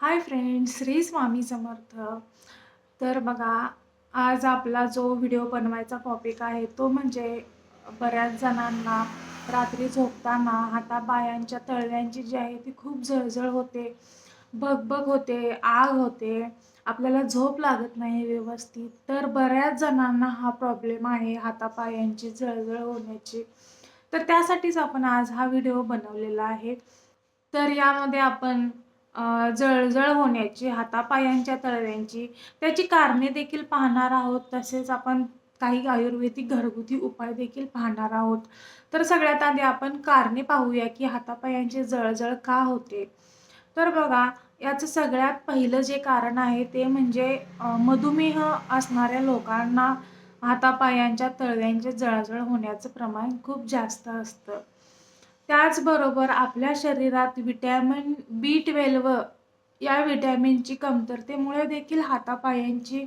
Hi friends Shri Swami Samarth तर बघा आज आपला जो व्हिडिओ बनवायचा टॉपिक आहे तो म्हणजे बऱ्याच जणांना रात्री झोपताना हातापायांच्या तळव्यांची जी आहे ती खूप जळजळ होते भगभग होते आग होते. आपल्याला झोप लागत नाही व्यवस्थित. तर बऱ्याच जणांना हा प्रॉब्लेम आहे हातापायांची जळजळ होण्याची. तर त्यासाठीच आपण आज हा व्हिडिओ बनवलेला आहे. तर यामध्ये आपण जळजळ होण्याची हातापायांच्या तळव्यांची त्याची कारणे देखील पाहणार आहोत. तसेच आपण काही आयुर्वेदिक घरगुती उपाय देखील पाहणार आहोत. तर सगळ्यात आधी आपण कारणे पाहूया की हातापायांची जळजळ का होते. तर बघा याचं सगळ्यात पहिलं जे कारण आहे ते म्हणजे मधुमेह असणाऱ्या लोकांना हातापायांच्या तळव्यांचे जळजळ होण्याचं प्रमाण खूप जास्त असतं. त्याचबरोबर आपल्या शरीरात विटॅमिन बी ट्वेल्व या विटॅमिनची कमतरतेमुळे देखील हातापायांची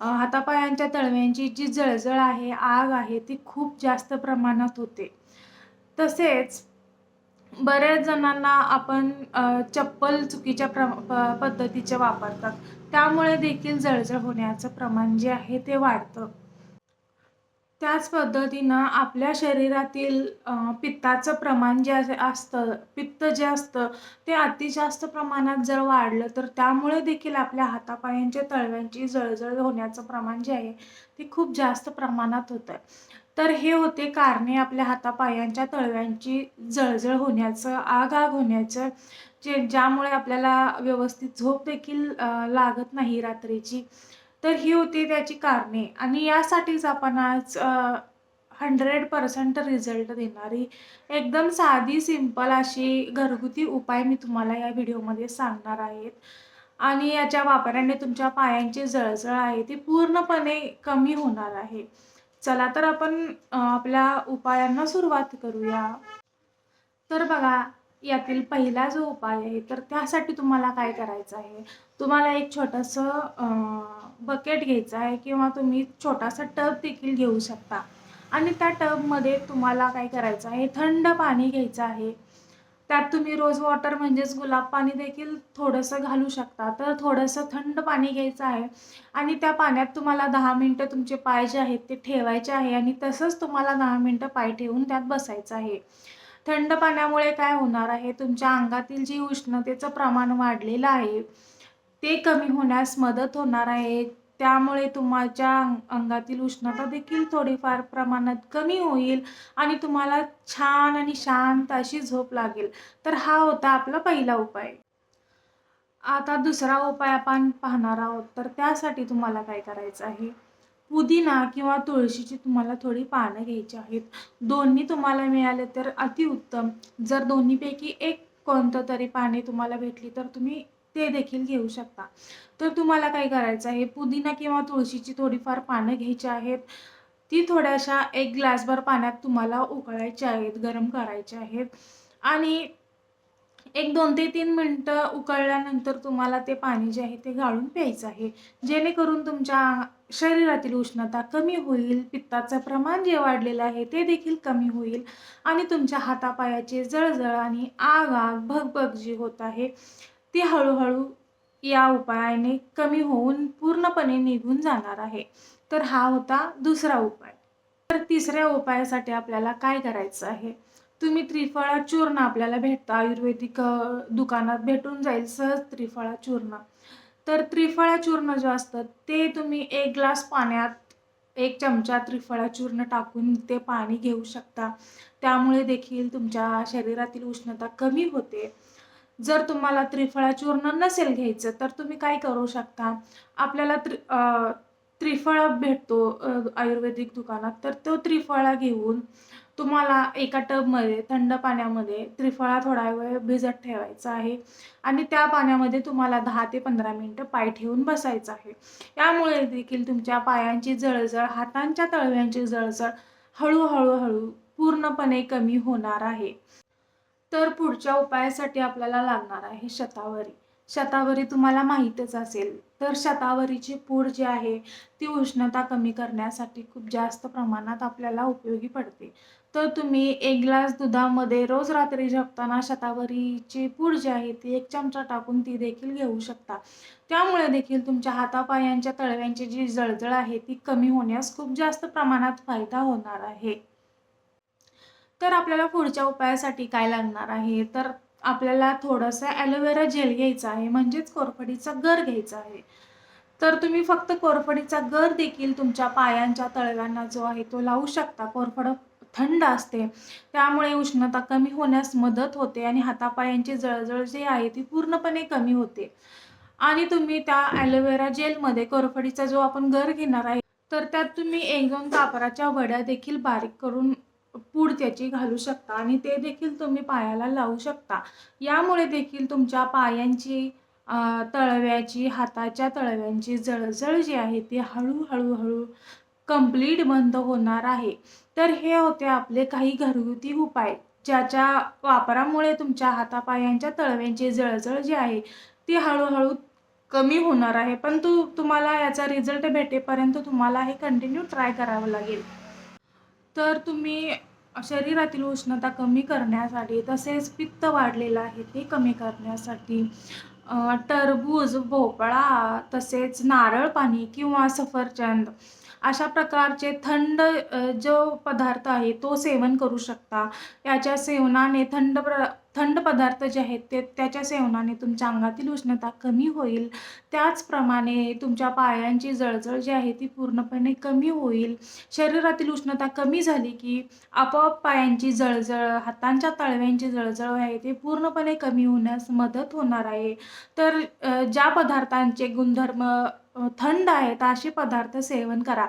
हातापायांच्या तळव्यांची जी जळजळ आहे आग आहे ती खूप जास्त प्रमाणात होते. तसेच बऱ्याच जणांना आपण चप्पल चुकीच्या प्र प पद्धतीचे वापरतात. त्यामुळे देखील जळजळ होण्याचं प्रमाण जे आहे ते वाढतं. त्याच पद्धतीनं आपल्या शरीरातील पित्ताचं प्रमाण जे असतं पित्त जे असतं ते अति जास्त प्रमाणात जर वाढलं तर त्यामुळे देखील आपल्या हातापायांच्या तळव्यांची जळजळ होण्याचं प्रमाण जे आहे ते खूप जास्त प्रमाणात होतं तर हे होते कारणे आपल्या हातापायांच्या तळव्यांची जळजळ होण्याचं आग आग होण्याचं जे ज्यामुळे आपल्याला व्यवस्थित झोप देखील लागत नाही रात्रीची. तर ही होती त्याची कारणे. आणि यासाठीच आपण आज हंड्रेड पर्सेंट रिझल्ट देणारी एकदम साधी सिंपल अशी घरगुती उपाय मी तुम्हाला या व्हिडिओमध्ये सांगणार आहेत आणि याच्या वापराने तुमच्या पायांची जळजळ आहे ती पूर्णपणे कमी होणार आहे. चला तर आपण आपल्या उपायांना सुरुवात करूया. तर बघा यातील पहिला जो उपाय आहे तर त्यासाठी तुम्हाला काय करायचं आहे? तुम्हाला एक छोटंसं बकेट घ्यायचं आहे किंवा तुम्ही छोटासा टब देखील घेऊ शकता. आणि त्या टबमध्ये तुम्हाला काय करायचं आहे? थंड पाणी घ्यायचं आहे. त्यात तुम्ही रोज वॉटर म्हणजेच गुलाब पाणी देखील थोडंसं घालू शकता. तर थोडंसं थंड पाणी घ्यायचं आहे. आणि त्या पाण्यात तुम्हाला दहा मिनटं तुमचे पाय जे आहेत ते ठेवायचे आहे आणि तसंच तुम्हाला दहा मिनटं पाय ठेवून त्यात बसायचं आहे. थंड पाण्यामुळे काय होणार आहे? तुमच्या अंगातील जी उष्णतेचं प्रमाण वाढलेलं आहे ते कमी होण्यास मदत होणार आहे. त्यामुळे तुमच्या अंगातील उष्णता देखील थोडीफार प्रमाणात कमी होईल आणि तुम्हाला छान आणि शांत अशी झोप लागेल. तर हा होता आपला पहिला उपाय. आता दुसरा उपाय आपण पाहणार आहोत. तर त्यासाठी तुम्हाला काय करायचं आहे? पुदिना किंवा तुळशीची तुम्हाला थोडी पानं घ्यायची आहेत. दोन्ही तुम्हाला मिळाले तर अतिउत्तम. जर दोन्हीपैकी एक कोणतं तरी पाने तुम्हाला भेटली तर तुम्ही ते देखील घेऊ शकता. तर तुम्हाला काय करायचं आहे? पुदिना किंवा तुळशीची थोडीफार पानं घ्यायची आहेत. ती थोड्याशा एक ग्लासभर पाण्यात तुम्हाला उकळायची आहेत गरम करायचे आहेत. आणि एक दोन ते तीन मिनटं उकळल्यानंतर तुम्हाला ते पाणी जे आहे ते गाळून प्यायचं आहे. जेणेकरून तुमच्या शरीरातील उष्णता कमी होईल पित्ताचं प्रमाण जे वाढलेलं आहे ते देखील कमी होईल आणि तुमच्या हातापायाची जळजळ आणि आग आग भगभग जी होत आहे ती हळूहळू या उपायाने कमी होऊन पूर्णपणे निघून जाणार आहे. तर हा होता दुसरा उपाय. तर तिसऱ्या उपायासाठी आपल्याला काय करायचं आहे? तुम्ही त्रिफळा चूर्ण आपल्याला भेटतं. आयुर्वेदिक दुकानात भेटून जाईल सहज त्रिफळा चूर्ण. तर त्रिफळा चूर्ण जे असतं ते तुम्ही एक ग्लास पाण्यात एक चमचा त्रिफळा चूर्ण टाकून ते पाणी घेऊ शकता. त्यामुळे देखील तुमच्या शरीरातील उष्णता कमी होते. जर तुम्हाला त्रिफळा चूर्ण नसेल घ्यायचं तर तुम्ही काय करू शकता? आपल्याला त्रि त्रिफळा भेटतो आयुर्वेदिक दुकानात. तर तो त्रिफळा घेऊन तुम्हाला एका टबमध्ये थंड पाण्यामध्ये त्रिफळा थोडा वेळ भिजत ठेवायचा आहे. आणि त्या पाण्यामध्ये तुम्हाला दहा ते पंधरा मिनटं पाय ठेवून बसायचं आहे. यामुळे देखील तुमच्या पायांची जळजळ हातांच्या तळव्यांची जळजळ हळूहळू हळू पूर्णपणे कमी होणार आहे. तर पुढच्या उपायासाठी आपल्याला लागणार आहे शतावरी. शतावरी तुम्हाला माहीतच असेल. तर शतावरीची पूड जी आहे ती उष्णता कमी करण्यासाठी खूप जास्त प्रमाणात आपल्याला उपयोगी पडते. तर तुम्ही एक ग्लास दुधामध्ये रोज रात्री झोपताना शतावरीची पूड जी आहे ती एक चमचा टाकून ती देखील घेऊ शकता. त्यामुळे देखील तुमच्या हातापायांच्या तळव्यांची जी जळजळ आहे ती कमी होण्यास खूप जास्त प्रमाणात फायदा होणार आहे. तर आपल्याला पुढच्या उपायासाठी काय लागणार आहे? तर आपल्याला थोडंसं ॲलोवेरा जेल घ्यायचं आहे म्हणजेच कोरफडीचा गर घ्यायचा आहे. तर तुम्ही फक्त कोरफडीचा गर देखील तुमच्या पायांच्या तळव्यांना जो आहे तो लावू शकता. कोरफड थंड असते त्यामुळे उष्णता कमी होण्यास मदत होते आणि हातापायांची जळजळ जी आहे ती पूर्णपणे कमी होते. आणि तुम्ही त्या ॲलोवेरा जेलमध्ये कोरफडीचा जो आपण गर घेणार आहे तर त्यात तुम्ही एक दोन कापराच्या वड्या देखील बारीक करून पूड त्याची घालू शकता आणि ते देखील तुम्ही पायाला लावू शकता. यामुळे देखील तुमच्या पायांची तळव्याची हाताच्या तळव्यांची जळजळ जी आहे ती हळूहळू हळू कंप्लीट बंद होणार आहे. तर हे होते आपले काही घरगुती उपाय ज्याच्या वापरामुळे तुमच्या हातापायांच्या तळव्यांची जळजळ जी आहे ती हळूहळू कमी होणार आहे. पण तू तुम्हाला याचा रिझल्ट भेटेपर्यंत तुम्हाला हे कंटिन्यू ट्राय करावं लागेल. तर तुम्ही शरीरातील उष्णता कमी करण्यासाठी तसेच पित्त वाढलेलं आहे ते कमी करण्यासाठी टरबूज भोपळा तसेच नारळ पाणी किंवा सफरचंद अशा प्रकारचे थंड जो पदार्थ आहे तो सेवन करू शकता. याच्या सेवनाने थंड प्र थंड पदार्थ जे आहेत ते त्याच्या सेवनाने तुमच्या अंगातील उष्णता कमी होईल. त्याचप्रमाणे तुमच्या पायांची जळजळ जी आहे ती पूर्णपणे कमी होईल. शरीरातील उष्णता कमी झाली की आपोआप पायांची जळजळ हातांच्या तळव्यांची जळजळ आहे ते पूर्णपणे कमी होण्यास मदत होणार आहे. तर ज्या पदार्थांचे गुणधर्म थंड आहेत असे पदार्थ सेवन करा.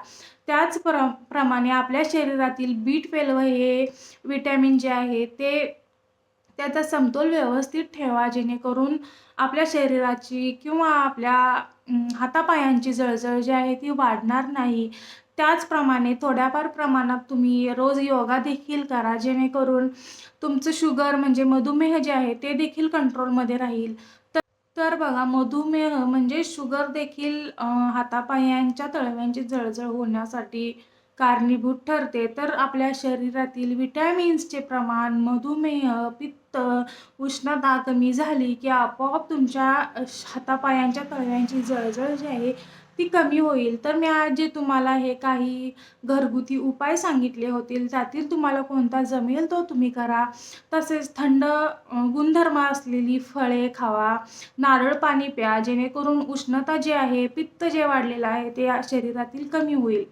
त्याच प्र प्रमाणे आपल्या शरीरातील बीट ट्वेल्व हे विटॅमिन जे आहे ते त्याचा समतोल व्यवस्थित ठेवा जेणेकरून आपल्या शरीराची किंवा आपल्या हातापायांची जळजळ जी आहे ती वाढणार नाही. त्याचप्रमाणे थोड्याफार प्रमाणात तुम्ही रोज योगा देखील करा जेणेकरून तुमचं शुगर म्हणजे मधुमेह जे आहे ते देखील कंट्रोलमध्ये राहील. तर बघा मधुमेह म्हणजे शुगर देखील हातापायांच्या तळव्यांची जळजळ होण्यासाठी कारणीभूत ठरते. तर आपल्या शरीरातील विटॅमिन्सचे प्रमाण मधुमेह पित्त उष्णता कमी झाली की आपोआप तुमच्या हातापायांच्या तळव्यांची जळजळ जी आहे ती कमी होईल. तर मी आज जे तुम्हाला हे काही घरगुती उपाय सांगितले होतील त्यातील तुम्हाला कोणता जमेल तो तुम्ही करा. तसेच थंड गुणधर्म असलेली फळे खावा नारळ पाणी प्या जेणेकरून उष्णता जी आहे पित्त जे वाढलेलं आहे ते शरीरातील कमी होईल.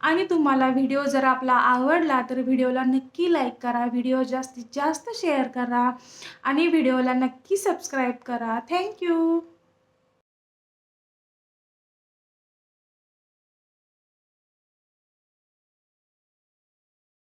आणि तुम्हाला व्हिडिओ जर आपला आवडला तर व्हिडिओला नक्की लाईक करा व्हिडिओ जास्तीत जास्त शेअर करा आणि व्हिडिओला नक्की सबस्क्राईब करा. थँक्यू!